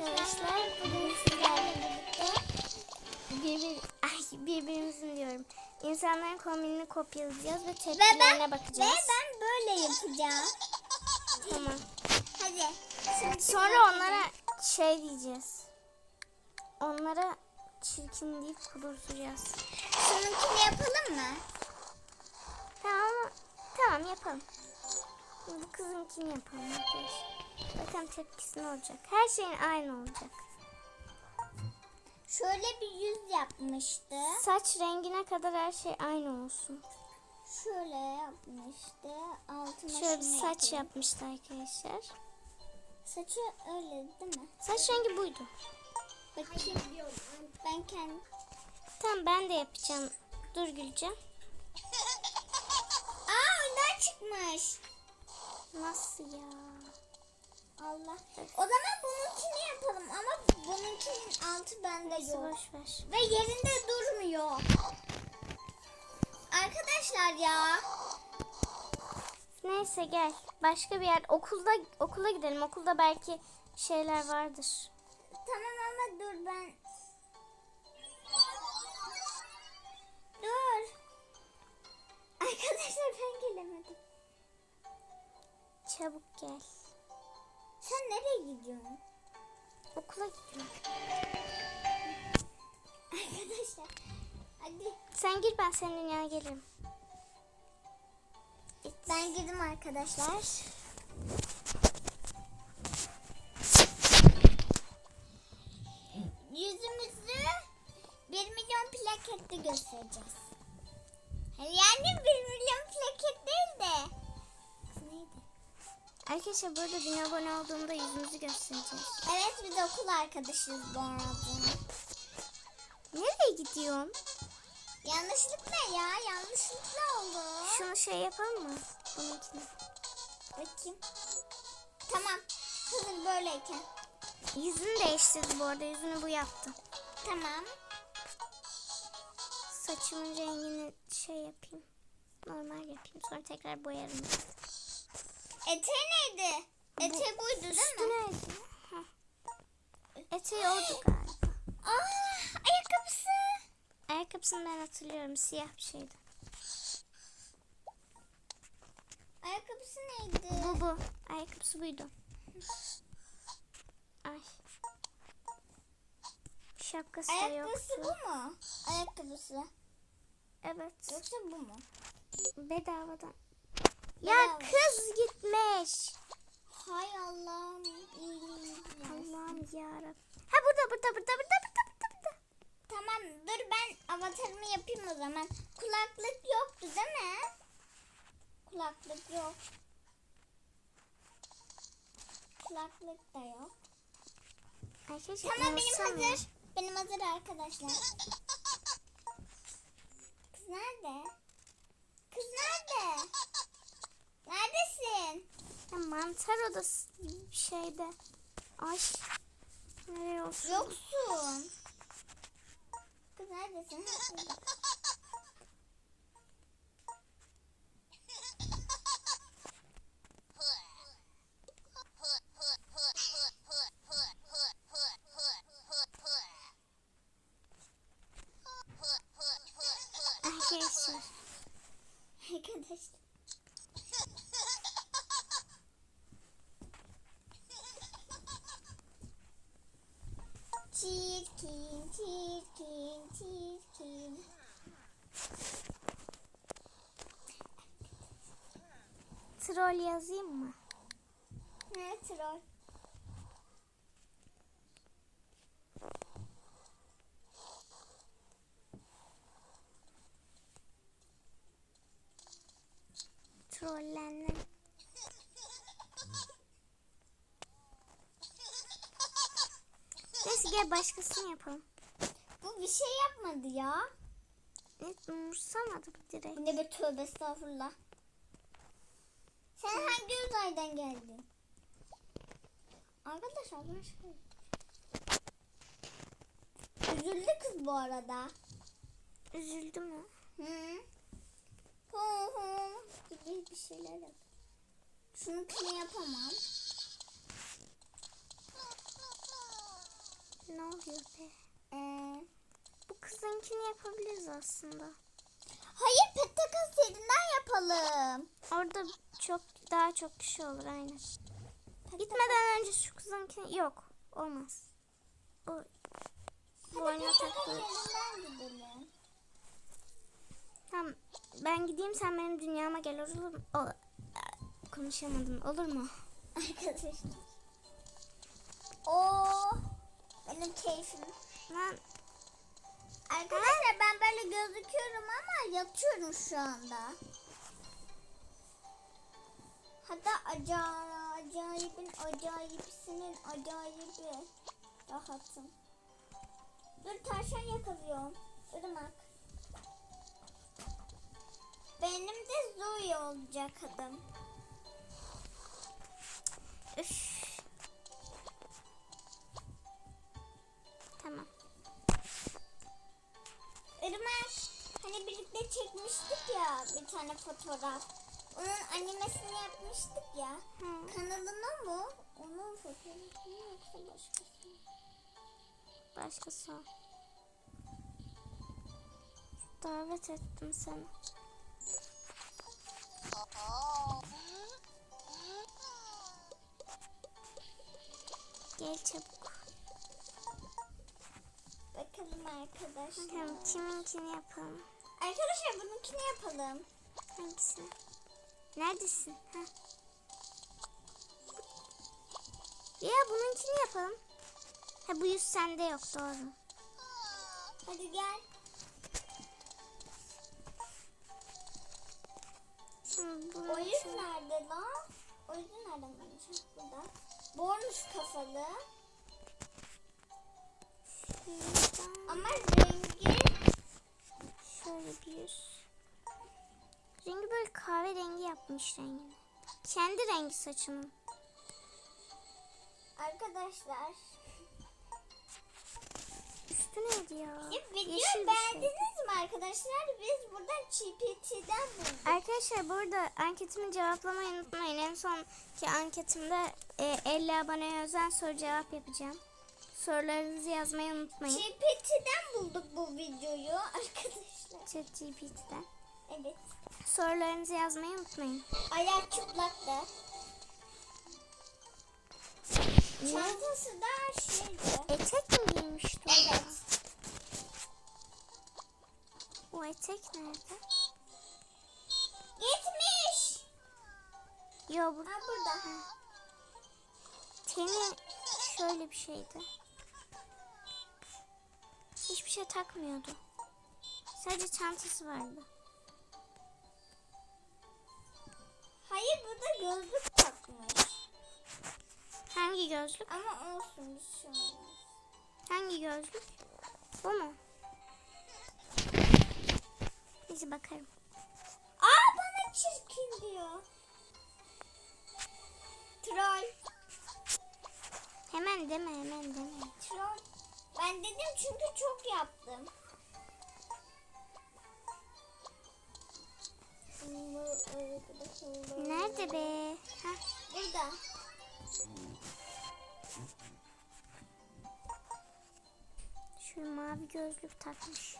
arkadaşlar. Bugün sizlerle birlikte birbir, ay, birbirimizin diyorum. İnsanların kombinini kopyalayacağız ve tepkilerine ben, ve bakacağız. ben böyle yapacağım. Tamam. Hadi. Şimdi Sonra onlara şey diyeceğiz. Onlara çirkin deyip kudurtacağız. Şununkini yapalım mı? Tamam Tamam yapalım. Bu kızınkini yapalım arkadaşlar. Bakalım tepkisi ne olacak. Her şeyin aynı olacak. Şöyle bir yüz yapmıştı. Saç rengine kadar her şey aynı olsun. Şöyle yapmıştı. Altına Şöyle bir saç yapalım. yapmıştı arkadaşlar. Saçı öyle değil mi? Saç rengi buydu. Bakayım. Ben kendim. Tamam ben de yapacağım. Dur Gülcan. Aa ondan çıkmış. Nasıl ya? Allah. O zaman bununkini yapalım ama bununkinin altı bende Neyse yok. boş ver. Ve yerinde durmuyor. Arkadaşlar ya. Neyse gel. Başka bir yer. Okulda okula gidelim. Okulda belki şeyler vardır. Tamam ama dur ben. Dur. Arkadaşlar ben gelemedim. Çabuk gel. Sen nereye gidiyorsun? Okula gidiyorum. Arkadaşlar. Hadi. Sen gir ben senin yanına gelirim. Ben girdim arkadaşlar. Yüzümüzü 1 milyon plakette göstereceğiz. Yani 1 milyon plaket değil? Arkadaşlar burada bin abone olduğumda yüzümüzü göstereceğiz. Evet biz okul arkadaşıyız bu arada. Nereye gidiyorsun? Yanlışlıkla ya yanlışlıkla oldu. Şunu şey yapalım mı? Bununkini. Bakayım. Tamam. Hazır böyleyken. Yüzünü değiştirdi bu arada. Yüzünü bu yaptı. Tamam. Saçımın rengini şey yapayım. Normal yapayım. Sonra tekrar boyarım. Eteği neydi? Eteği buydu değil Üstü mi? neydi? Eteği oldu galiba. Aa, ayakkabısı. Ayakkabısını ben hatırlıyorum. Siyah bir şeydi. Ayakkabısı neydi? Bu bu. Ayakkabısı buydu. Ay. Şapkası da Ayakkabısı yoktu. bu mu? Ayakkabısı. Evet. Yoksa bu mu? Bedavadan. Ya kız gitmiş. Hay Allah'ım. Allah'ım yarabbim. Ha burada burada burada burada burada burada. Tamam dur ben avatarımı yapayım o zaman. Kulaklık yoktu değil mi? Kulaklık yok. Kulaklık da yok. Arkadaşlar Tamam benim hazır. Benim hazır arkadaşlar. Kız nerede? Kız nerede? Neredesin? Ya mantar odası bir şeyde. Ay. Nereye olsun? Yoksun. Kız neredesin? Ha, burada. Arkadaşlar. Arkadaşlar. Çirkin, çirkin, çirkin. Troll yazayım mı? Ne troll? Trollendim. Neyse gel başkasını yapalım. Bu bir şey yapmadı ya. Evet umursamadı bu direkt. Bu ne be tövbe estağfurullah. Sen hangi uzaydan geldin? Arkadaşlar ben şey... Üzüldü kız bu arada. Üzüldü mü? Hı. Hu hu. Gibi bir şeyler yap. Şunu yapamam. oluyor be? Ee, Bu kızınkini yapabiliriz aslında. hayır pet takas yerinden yapalım. Orada çok daha çok kişi olur aynen. Gitmeden önce şu kızınkini yok. Olmaz. Pet takas takılır. Tamam ben gideyim sen benim dünyama gel olur mu? O, konuşamadım olur mu? Arkadaşlar. Oo, benim keyfim. Lan Arkadaşlar ben böyle gözüküyorum ama yatıyorum şu anda. Hatta aca- acayibin acayipsinin acayibi. Rahatım. Dur tavşan yakalıyorum. Irmak. Benim de Zoe olacak adım. üf. Tamam. Irmak hani birlikte çekmiştik ya bir tane fotoğraf. Onun animesini yapmıştık ya. Hı. Kanalına mı? Onun fotoğrafı mı yoksa başkası mı? Başkası. Davet ettim seni. Gel çabuk. Bakalım arkadaşlar. Bakalım kiminkini yapalım. Arkadaşlar bununkini yapalım. Hangisini? Neredesin? Ha. Ya bununkini yapalım. Ha bu yüz sende yok doğru. Hadi gel. Şimdi O yüz bununkini... nerede lan? O yüzü nereden bulacağız? Burada. Bormuş kafalı. Şuradan Ama rengi şöyle bir yüz. Rengi böyle kahverengi yapmış rengini. Kendi rengi saçının. arkadaşlar. Üstü neydi ya? Ya Yeşil bir şey. beğendiniz mi arkadaşlar? Biz buradan GPT'den bulduk. Arkadaşlar burada anketimi cevaplamayı unutmayın. En sonki anketimde e, 50 aboneye özel soru cevap yapacağım. Sorularınızı yazmayı unutmayın. GPT'den bulduk bu videoyu arkadaşlar. ChatGPT'den. Evet. Sorularınızı yazmayı unutmayın. Ayak çıplak da. Çantası da şeydi. Etek mi giymişti? Evet. O etek nerede? Gitmiş. Yo bu Ha burada. teni şöyle bir şeydi. Hiçbir şey takmıyordu. Sadece çantası vardı. Gözlük takmış. Hangi gözlük? Ama olsun bir şey olmaz. Hangi gözlük? Bu mu? Neyse bakarım. Aa bana çirkin diyor. Troll. Hemen deme hemen deme. Troll. Ben dedim çünkü çok yaptım. Nerede be? Ha, Burada. şu mavi gözlük takmış.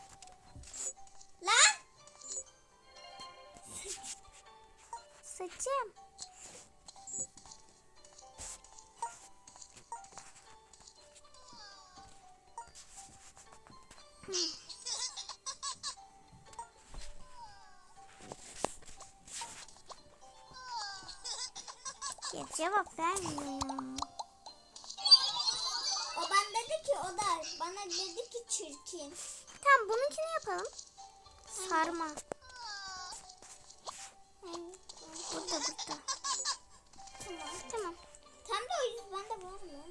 Lan! Saçım. Cevap vermiyor. O bana dedi ki o da bana dedi ki çirkin. Tamam bununkini yapalım. Sarma. Burada burada. Tamam. Tamam. Tam da o yüz bende var mı?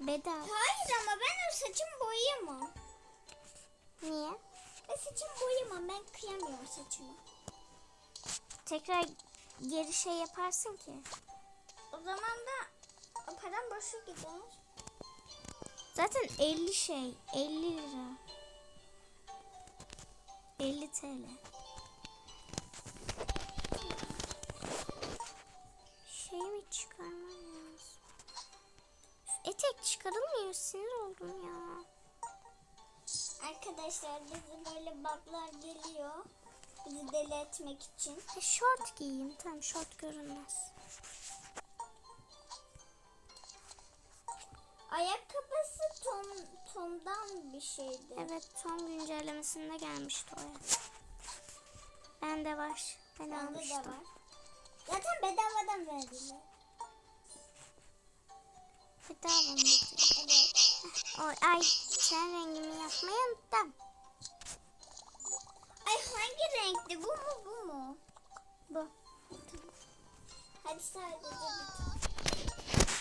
Bedava. Hayır ama ben o saçımı boyayamam. Niye? Ben saçımı boyayamam. Ben kıyamıyorum saçımı. Tekrar geri şey yaparsın ki. O zaman da o param boşa gider. Zaten 50 şey. 50 lira. 50 TL. Şey mi çıkarmam lazım? Etek çıkarılmıyor. Sinir oldum ya. Arkadaşlar bizi böyle baklar geliyor. Bizi deli etmek için. E, şort giyeyim. Tamam şort görünmez. Ayakkabısı Tom, Tom'dan bir şeydi. Evet son güncellemesinde gelmişti o ya. Bende var. Ben Bende de almıştım. var. Zaten bedavadan verdiler. Bedava mı? Evet. O, ay sen rengimi yapmayı unuttum. Ay hangi renkti? Bu mu bu mu? Bu. Hadi sadece bir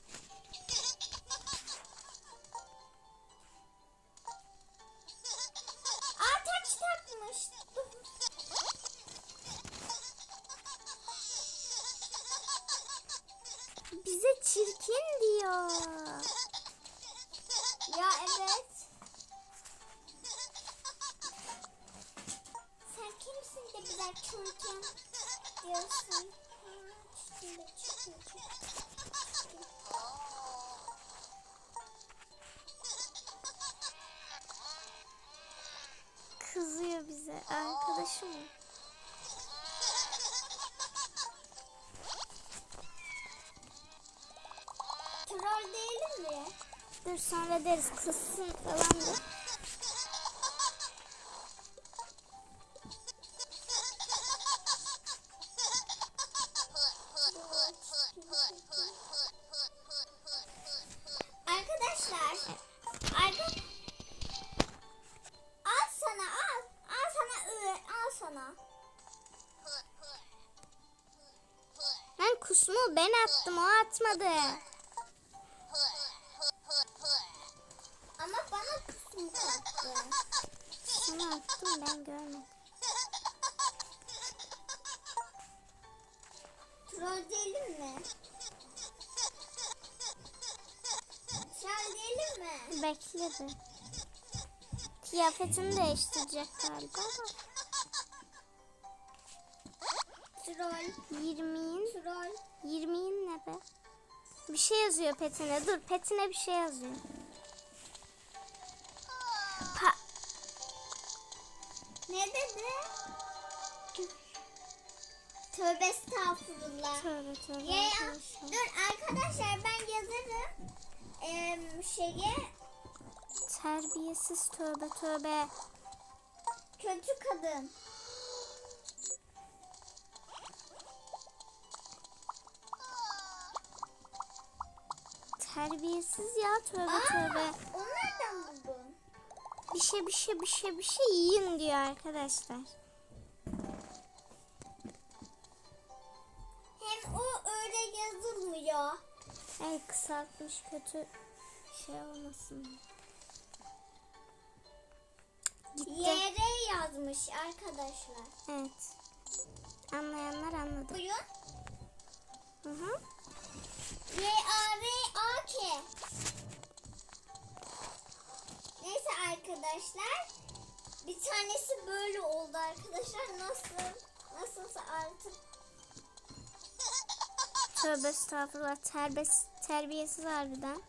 Mi? Dur sonra deriz kızsın falan da. Değilim mi? Bekle bir. Kıyafetini değiştirecek galiba ama. Troll. 20'in Troll. 20'in ne be? Bir şey yazıyor petine. Dur petine bir şey yazıyor. Pa Ne dedi? Tövbe estağfurullah. tövbe tövbe Ya, dur arkadaşlar ben yazarım. Ee, şeye Terbiyesiz tövbe tövbe. kötü kadın. Terbiyesiz ya tövbe Aa, tövbe. o nereden buldun? Bir şey bir şey bir şey bir şey yiyin diyor arkadaşlar. Hem o öyle yazılmıyor. Ay kısaltmış kötü şey olmasın. Gitti. Yere yazmış arkadaşlar. Evet. Anlayanlar anladı. Buyurun. Hı hı. Y-A-R-A-K. Neyse arkadaşlar. Bir tanesi böyle oldu arkadaşlar. Nasıl? Nasılsa artık. Tövbe estağfurullah. Terbes, terbiyesiz harbiden.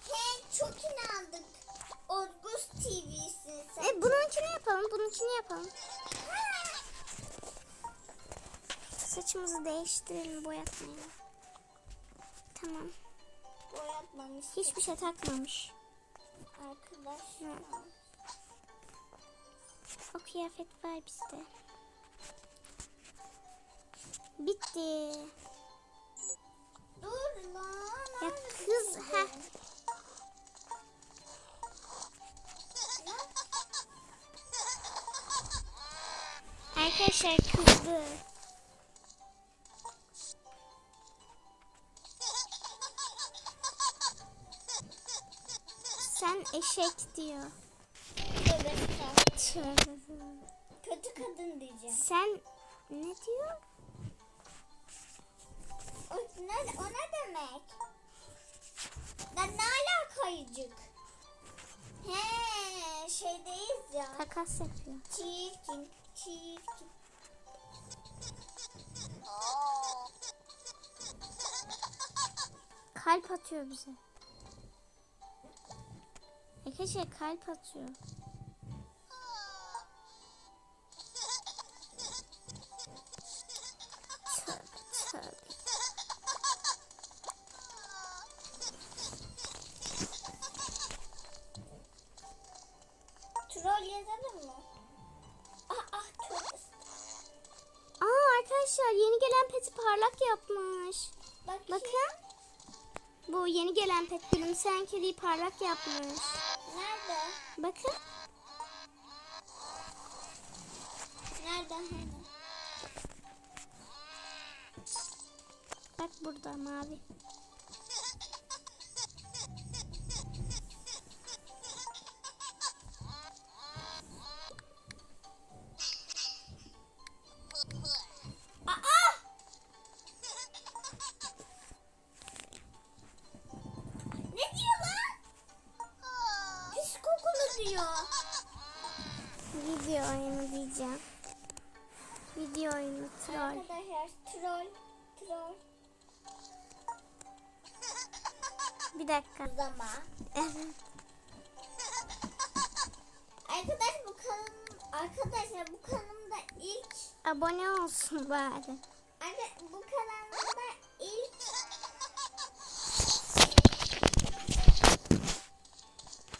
He çok inandık. Orgus TV'sin sen. E bununkini yapalım. Bununkini yapalım. Ha! Saçımızı değiştirelim. Boyatmayalım. Tamam. Boyatmamış. Hiçbir şey takmamış. Arkadaşlar. O kıyafet var bizde. Bitti. Dur lan. Ya kız, bu Arkadaşlar kızdı. Sen eşek diyor. Tövbe estağfurullah. Tövbe. Kötü kadın diyeceğim. Sen ne diyor? O ne, o ne demek? Lan ne alakayıcık? He şeydeyiz ya. Takas yapıyor. Çirkin, çirkin. Kalp atıyor bize. Arkadaşlar kalp atıyor. Yeni gelen pet gülümseyen kediyi parlak yapmış. Nerede? Bakın. Nerede? Nerede? Bak burada mavi. Zama. Evet. Arkadaş bu kanalım arkadaşlar bu kanalımda ilk Abone olsun bari. Arka, bu kanalımda ilk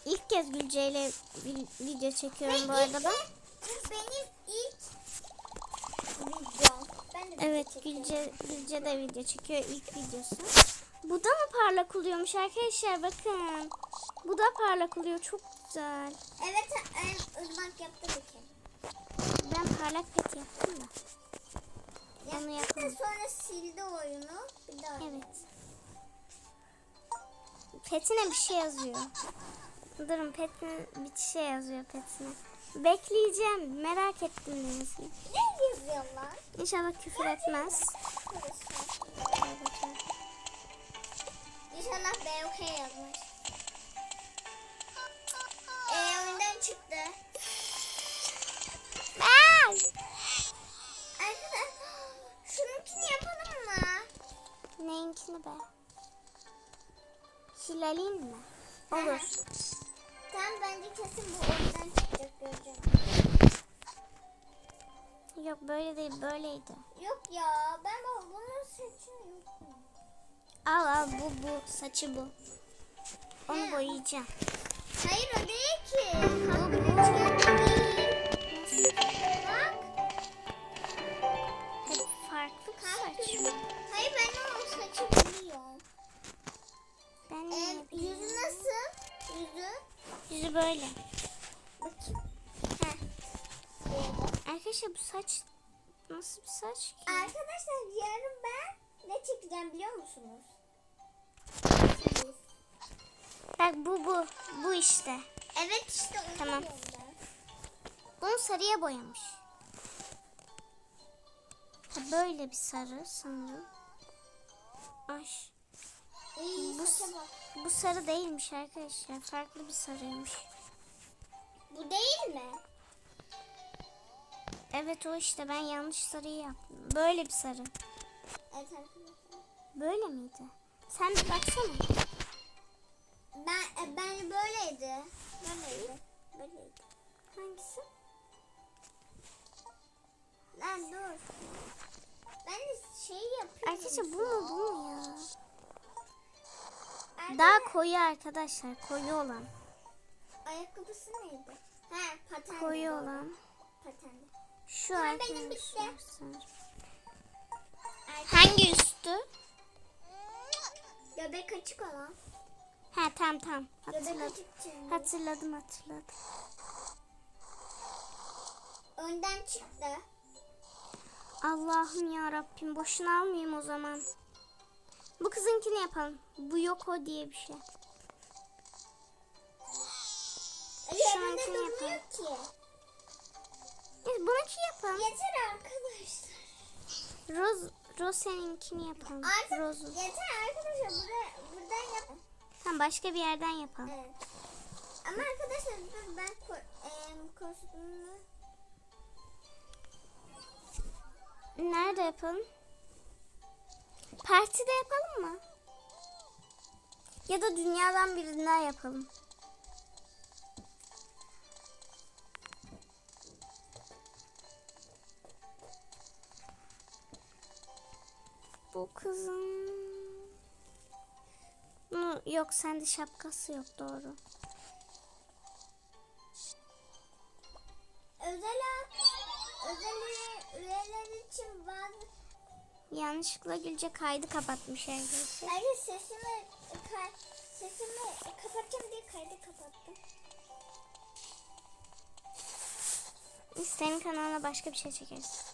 İlk kez Gülce ile vi- video çekiyorum bu Ve arada ilk ben. bu benim ilk videom. Ben de video Evet çekiyorum. Gülce, Gülce de video çekiyor ilk videosu. Bu da mı parlak oluyormuş arkadaşlar bakın. Bu da parlak oluyor çok güzel. Evet ırmak yaptı kere. Ben parlak pet yaptım da. Onu Yaptı yapalım. sonra sildi oyunu. Bir daha. Evet. Petine bir şey yazıyor. Durun petine bir şey yazıyor petine. Bekleyeceğim. Merak ettim Denizli. Ne yazıyor lan? İnşallah küfür etmez. İnşallah BOK yazmış. Eee oyundan çıktı. Arkadaşlar şununkini yapalım mı? Neyinkini be? Hilal'in mi? Olur. Tamam bence kesin bu oyundan çıkacak göreceğim. Yok böyle değil böyleydi. Yok ya ben bu- bunu seçiyorum. Al al bu bu saçı bu. Onu boyayacağım. Hayır o değil ki. Üçgen değil. Bak. Hep farklı saç. Hayır ben o saçı biliyorum. Ben Ee, yüzü nasıl? Yüzü. Yüzü böyle. Bakayım. Arkadaşlar bu saç nasıl bir saç ki? Arkadaşlar yarın ben ne çekeceğim biliyor musunuz? Bak bu bu. Bu işte. Evet işte onu Tamam. Bunu sarıya boyamış. Ha, böyle bir sarı sanırım. Ay. İyi Bu, bu sarı değilmiş arkadaşlar. Farklı bir sarıymış. Bu değil mi? Evet o işte ben yanlış sarıyı yaptım. Böyle bir sarı. Evet arkadaşlar. Böyle miydi? Sen bir baksana. Ben, e, ben böyleydi. Böyleydi. Böyleydi. Hangisi? Lan dur. Ben de şey yapıyorum. Arkadaşlar bu mu bu mu ya? Arkadaşlar, Daha koyu arkadaşlar. Koyu olan. Ayakkabısı neydi? Ha paten. Koyu olan. Paten. Şu Tamam, benim bitti. sanırım. Hangi üstü? Göbek açık olan. Ha tamam. Göbek Hatırladım. Hatırladım hatırladım. Önden çıktı. Allah'ım ya Rabbim boşuna almayayım o zaman. Bu kızınkini yapalım. Bu yok o diye bir şey. Yerinde Şununkini durmuyor ki. Evet, bununki yapalım. Yeter arkadaşlar. Roz, Rose'ninkini yapalım. Artık Rozu. yeter arkadaşlar. Buraya, buradan yap. Tamam başka bir yerden yapalım. Evet. Ama arkadaşlar dur ben ko kostümümü Nerede yapalım? Partide yapalım mı? Ya da dünyadan birinden yapalım. Bu kızın. Bunu, yok sende şapkası yok doğru. Özel özel üye- üyeler için bazı Yanlışlıkla Gülce kaydı kapatmış arkadaşlar. Hayır sesimi ka- sesimi kapatacağım diye kaydı kapattım. Biz senin kanalına başka bir şey çekeriz.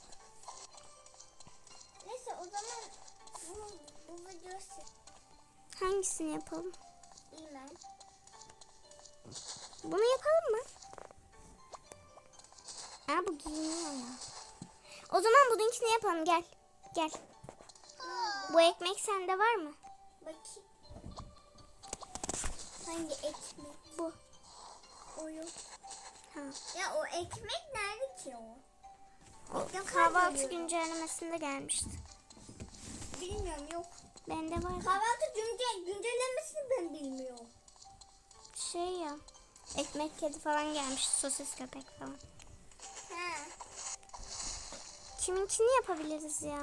Zaman bu, bu videoyu Hangisini yapalım? silmem. Bunu yapalım mı? Aa bu giyiniyor ya. O zaman bununkini yapalım gel. Gel. Bu ekmek sende var mı? Bakayım. Hangi ekmek? Bu. O yok. Ha. Ya o ekmek nerede ki o? O kahvaltı güncellemesinde gelmişti. Bilmiyorum yok. Bende var. Kahvaltı günce, güncellemesini ben bilmiyorum. Şey ya. Ekmek kedi falan gelmişti. Sosis köpek falan. Ha. Kiminkini yapabiliriz ya?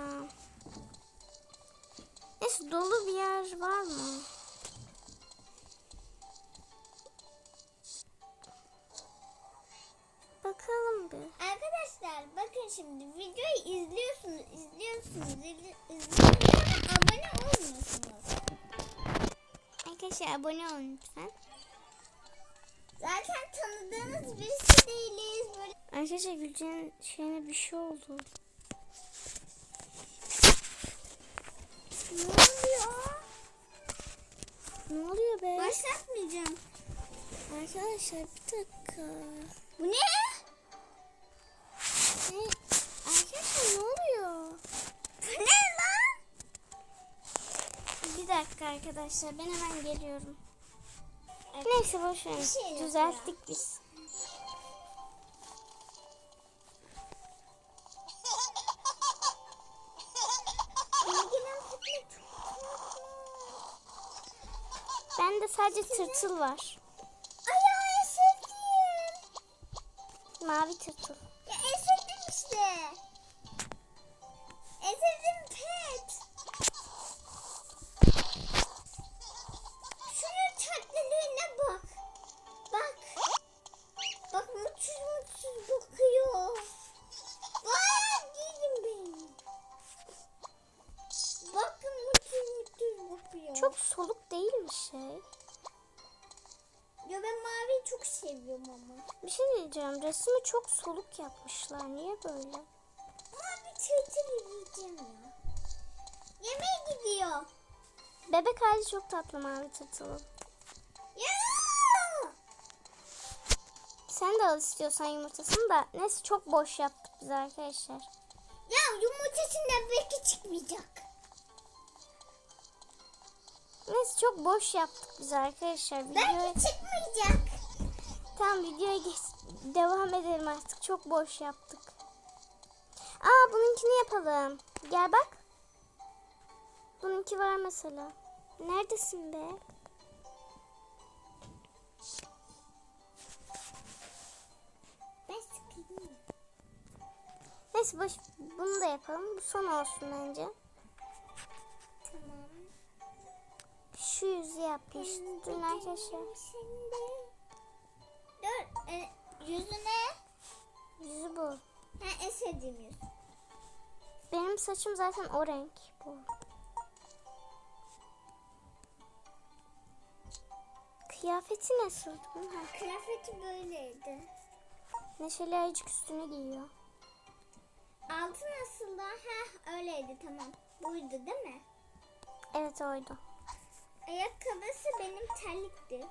Neyse dolu bir yer var mı? Bakalım bir. Arkadaşlar bakın şimdi videoyu izliyorsunuz, izliyorsunuz, izli- izliyorsunuz ama abone olmuyorsunuz. Arkadaşlar abone olun lütfen. Zaten tanıdığınız birisi değiliz. Böyle Arkadaşlar Gülce'nin şeyine bir şey oldu. ne oluyor? Ne oluyor be? Başlatmayacağım. Arkadaşlar bir dakika. Bu ne? Arkadaşlar ne oluyor? Ne lan? Bir dakika arkadaşlar ben hemen geliyorum. Neyse boş ver. Bir şey Düzelttik biz. Çok tatlı. Bende sadece tırtıl var. Ay ya sevdiğim. Mavi tırtıl. Ya şey diyeceğim. Resmi çok soluk yapmışlar. Niye böyle? Mavi tırtıl yiyeceğim ya. Yemeğe gidiyor. Bebek hali çok tatlı mavi tırtılın. Ya! Sen de al istiyorsan yumurtasını da. Neyse çok boş yaptık biz arkadaşlar. Ya yumurtasından belki çıkmayacak. Neyse çok boş yaptık biz arkadaşlar. Belki çıkmayacak. Tamam videoya geç... devam edelim artık. Çok boş yaptık. Aa bununkini yapalım. Gel bak. Bununki var mesela. Neredesin be? Neyse boş. Bunu da yapalım. Bu son olsun bence. Tamam. Şu yüzü yapmıştım dün arkadaşlar. E, yüzüne. Yüzü bu. Ha en sevdiğim yüz. Benim saçım zaten o renk bu. Kıyafeti nasıl bunun? Ha, Kıyafeti böyleydi. Neşeli ayıcık üstüne giyiyor. Altı nasıl da? Ha öyleydi tamam. Buydu değil mi? Evet oydu. Ayakkabısı benim terlikti.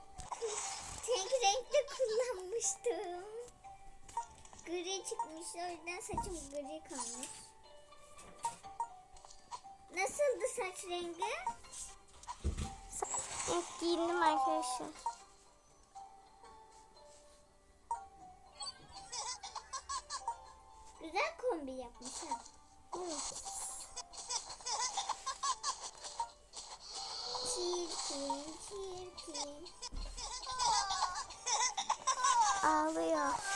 Tek renkli kullanmıştım. Gri çıkmış o yüzden saçım gri kalmış. Nasıldı saç rengi? Evet giyindim arkadaşlar. Güzel kombi yapmış ha. Evet. Çirkin. Ağlıyor.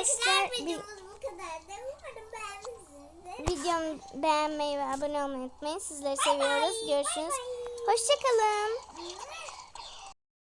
Arkadaşlar videomuz Videomu beğenmeyi ve abone olmayı unutmayın. Sizleri seviyoruz. Görüşürüz. Hoşçakalın.